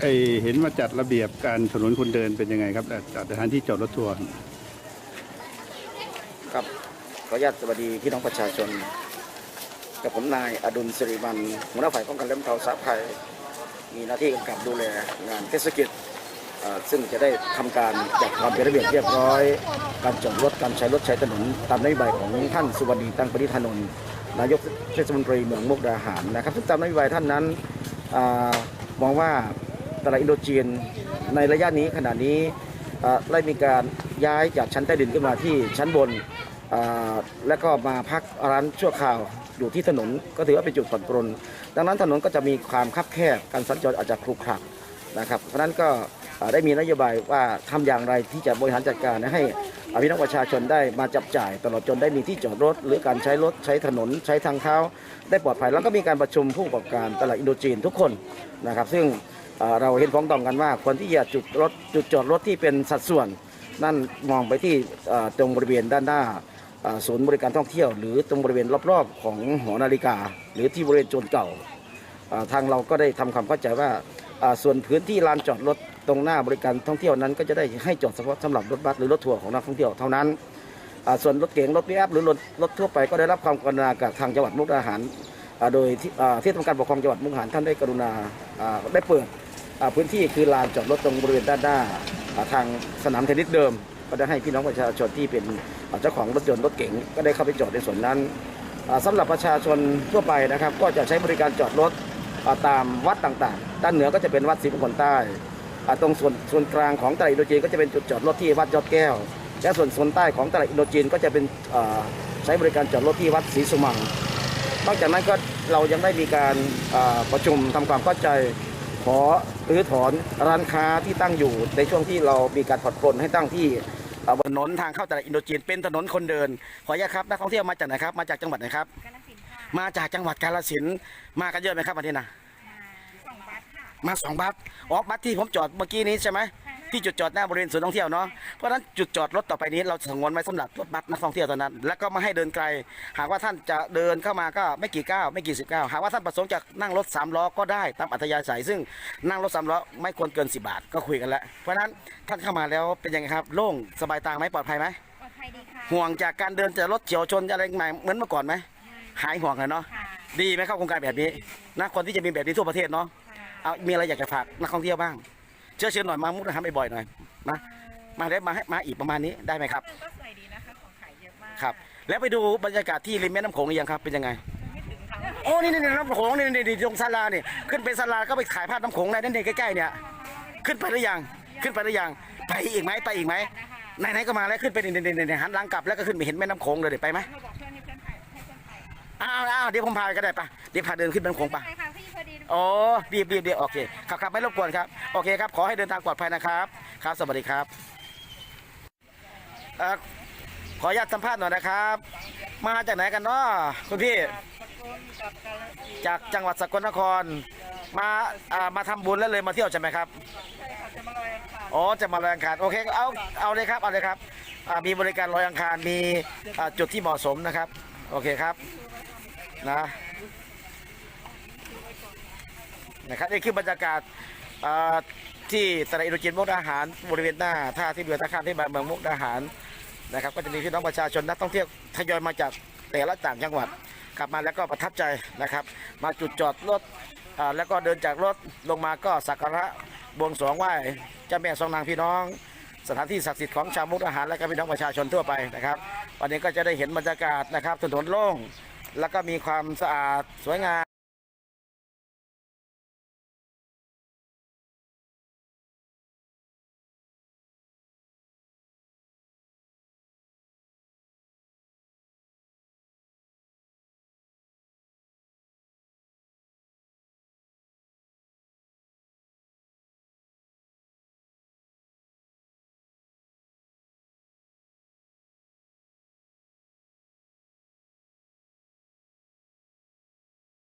ไอเห็นมาจัดระเบียบการถนนคนเดินเป็นยังไงครับจัดสถานที่จอดรถทัวร์ครับขออนุญาตสวัสดีพี่น้องประชาชนกับผมนายอดุลสิริวันหัวหน้าฝ่ายป้องกันและบรรเทาสาภัย มีหน้าที่กำกับดูแลงานเทศกิจซึ่งจะได้ทำการจัดความเป็นระเบียบเรียบร้อย การจอดรถการใช้รถใช้ถนนตามนโยบายของท่านสุวรรณีตั้งปณิธานนท์นายกเทศมนตรีเมืองมุกดาหารนะครับซึ่งตามนโยบายท่านนั้นอมองว่า ลาดอินโดจีนในระยะนี้ขณะนี้ได้มีการย้ายจากชั้นใต้ดินขึ้นมาที่ชั้นบน แล้วก็มาพักร้านชั่วคราวอยู่ที่ถนนก็ถือว่าเป็นจุดผ่อนปรนดังนั้นถนนก็จะมีความคับแคบการสัญจรอาจจะครุขระนะครับเพราะนั้นก็ได้มีนโยบายว่าทำอย่างไรที่จะบริหารจัดการให้อ่าพี่น้องประชาชนได้มาจับจ่าย ตลอดจนได้มีที่จอดรถ หรือการใช้รถใช้ถนนใช้ทางเท้า ได้ปลอดภัยแล้วก็มีการประชุมผู้ประกอบการตลาดอินโดจีนทุกคนนะครับ ซึ่ง เราเห็นพ้องต้องกันว่าควรที่จะจุดรถจุดจอดรถที่เป็นสัดส่วน นั่นมองไปที่ตรงบริเวณด้านหน้าศูนย์บริการท่องเที่ยว หรือตรงบริเวณรอบๆ ของหอนาฬิกา หรือที่บริเวณโจนเก่า ทางเราก็ได้ทำความเข้าใจว่าส่วนพื้นที่ลานจอดรถตรงหน้าบริการท่องเที่ยวนั้น ก็จะได้ให้จอดเฉพาะสำหรับรถบัสหรือรถทัวร์ของนักท่องเที่ยวเท่านั้น ส่วนรถเก๋งรถปิกอัพหรือรถรถทั่วไปก็ได้รับความกรุณาจากทางจังหวัดมุกดาหาร โดยที่ที่ทำการปกครองจังหวัดมุกดาหารท่านได้กรุณาได้เปิดอ่า พื้นที่คือลานจอดรถตรงบริเวณด้านหน้าทางสนามเทนนิสเดิม ก็ได้ให้พี่น้องประชาชนที่เป็นเจ้าของรถยนต์รถเก๋งก็ได้เข้าไปจอดในส่วนนั้นอ่าสำหรับประชาชนทั่วไปนะครับ ก็จะใช้บริการจอดรถตามวัดต่างๆ ด้านเหนือก็จะเป็นวัดศรีมงคลใต้ ตรงส่วนส่วนกลางของตลาดอินโดจีนก็จะเป็นจุดจอดรถที่วัดยอดแก้ว และส่วนโซนใต้ของตลาดอินโดจีนก็จะเป็นใช้บริการจอดรถที่วัดศรีสุมังนอกจากนั้นก็เรายังได้มีการประชุมทำความเข้าใจ อรื้อถอนร้านค้าที่ตั้งอยู่ในช่วงที่เรามีการผ่อนปลนให้ตั้งที่อ่าบนถนนทางเข้าตลาดอินโดจีนเป็นถนนคนเดิน ขออนุญาตครับนักท่องเที่ยวมาจากไหนครับมาจากจังหวัดไหนครับกาฬสินธุ์ค่ะมาจากจังหวัดกาฬสินธุ์มากันเยอะไหมครับวันนี้นะมาสองบัสค่ะมาสองบัสอ๋อบัสที่ผมจอดเมื่อกี้นี้ใช่ไหม ที่จุดจอดหน้าบริเวณศูนย์ท่องเที่ยวเนาะเพราะฉะนั้นจุดจอดรถต่อไปนี้เราสงวนไว้สำหรับรถบัสนักท่องเที่ยวเท่านั้น แล้วก็ไม่ให้เดินไกล หากว่าท่านจะเดินเข้ามาก็ไม่กี่ก้าวไม่กี่สิบก้าวหากว่าท่านประสงค์จะนั่งรถสามล้อก็ได้ตามอัธยาศัยซึ่งนั่งรถสามล้อไม่ควรเกิน 10 บาทก็คุยกันแล้ว เพราะฉะนั้นท่านเข้ามาแล้วเป็นยังไงครับโล่งสบายตาไหมปลอดภัยไหมปลอดภัยดีค่ะห่วงจากการเดินจากรถเฉียวชนอะไรใหม่เหมือนเมื่อก่อนไหมหายห่วงเลยเนาะค่ะดีไหมครับโครงการแบบนี้นะคนที่จะมีแบบนี้ทั่วประเทศเนาะค่ะเอามีอะไรอยากจะฝากนักท่องเที่ยวบ้าง เชิญเชิญหน่อยมามุกดาหารบ่อยๆหน่อยนะมาได้มาให้มาอีกประมาณนี้ได้ไหมครับก็สวยดีนะคะของขายเยอะมากครับ แล้วไปดูบรรยากาศที่ริมแม่น้ำโขงหรือยังครับเป็นยังไงไม่ถึงค่ะโอ้นี่นี่นี่น้ำโขงนี่นี่นี่ตรงศาลานี่ขึ้นไปศาลาก็ไปถ่ายภาพน้ำโขงได้นั่นเองใกล้ๆเนี่ยขึ้นไปหรือยังขึ้นไปหรือยังไปอีกไหมไปอีกไหมไหนๆก็มาแล้วขึ้นไปนี่นี่นี่นี่หันหลังกลับแล้วก็ขึ้นไปเห็นแม่น้ำโขงเลยเดี๋ยวไปไหมเราบอกเพื่อนให้เพื่อนถ่ายให้เพื่อนถ่ายอ้าวอ้าวเดี๋ยวผมพาไปก็ได้ปะเดี๋ยวพาเดินขึ้นแม่น้ำโขงปะ ใช่ค่ะพี่พอดีโอ้ดีบดีบดีโอเคครับครับไม่รบกวนครับโอเคครับขอให้เดินทางปลอดภัยนะครับ ครับ สวัสดีครับเอ่อขออนุญาตสัมภาษณ์หน่อยนะครับ มาจากไหนกันเนาะคุณพี่ จากจังหวัดสกลนคร มาอ่ามาทำบุญแล้วเลยมาเที่ยวใช่ไหมครับจะมาลอยค่ะอ๋อจะมาลอยอังคารโอเคเอาเอาเลยครับเอาเลยครับอ่ามีบริการลอยอังคารมีอ่าจุดที่เหมาะสมนะครับ โอเคครับนะ นะครับนี่คือบรรยากาศที่ตลาดอินโดจีนมุกดาหารบริเวณหน้าท่าที่เรือท่าข้ามที่เมืองมุกดาหารนะครับ ก็จะมีพี่น้องประชาชนนักท่องเที่ยวทยอยมาจากแต่ละต่างจังหวัดกลับมาแล้วก็ประทับใจนะครับ มาจุดจอดรถแล้วก็เดินจากรถลงมาก็สักการะบวงสรวงไหว้เจ้าแม่สองนางพี่น้อง สถานที่ศักดิ์สิทธิ์ของชาวมุกดาหาร และก็พี่น้องประชาชนทั่วไปนะครับ วันนี้ก็จะได้เห็นบรรยากาศนะครับถนนโล่ง แล้วก็มีความสะอาดสวยงาม